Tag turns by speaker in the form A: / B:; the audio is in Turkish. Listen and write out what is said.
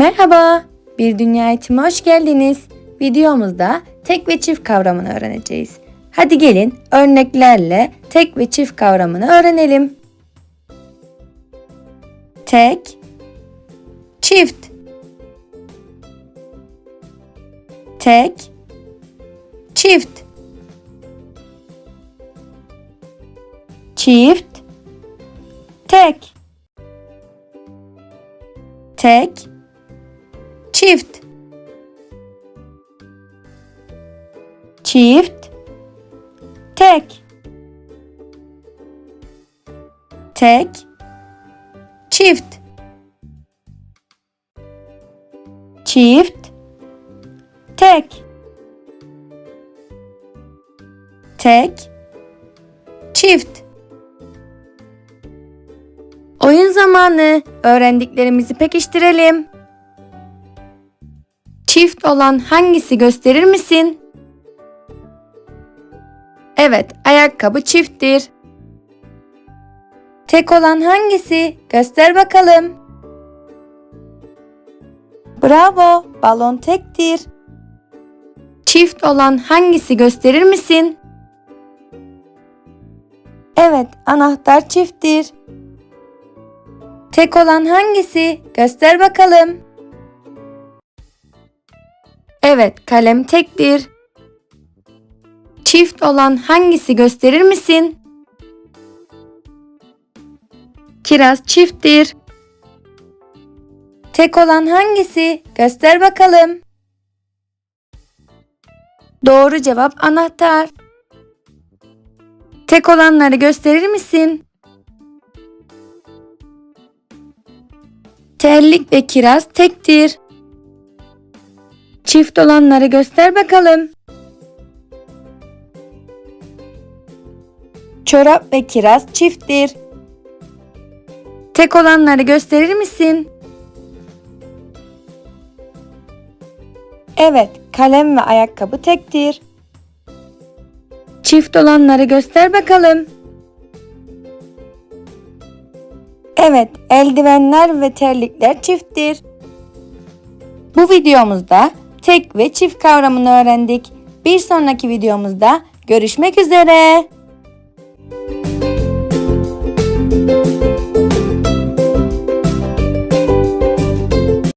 A: Merhaba, Bir Dünya Eğitimi hoş geldiniz. Videomuzda tek ve çift kavramını öğreneceğiz. Hadi gelin örneklerle tek ve çift kavramını öğrenelim. Tek, çift. Tek, çift. Çift, tek. Tek, çift. Çift, tek. Tek, çift. Çift, tek. Tek, çift. Oyun zamanı. Öğrendiklerimizi pekiştirelim. Çift olan hangisi gösterir misin? Evet, ayakkabı çifttir. Tek olan hangisi? Göster bakalım. Bravo, balon tektir. Çift olan hangisi gösterir misin? Evet, anahtar çifttir. Tek olan hangisi? Göster bakalım. Evet, kalem tektir. Çift olan hangisi gösterir misin? Kiraz çifttir. Tek olan hangisi? Göster bakalım. Doğru cevap anahtar. Tek olanları gösterir misin? Terlik ve kiraz tektir. Çift olanları göster bakalım. Çorap ve kiraz çifttir. Tek olanları gösterir misin? Evet, kalem ve ayakkabı tektir. Çift olanları göster bakalım. Evet, eldivenler ve terlikler çifttir. Bu videomuzda tek ve çift kavramını öğrendik. Bir sonraki videomuzda görüşmek üzere.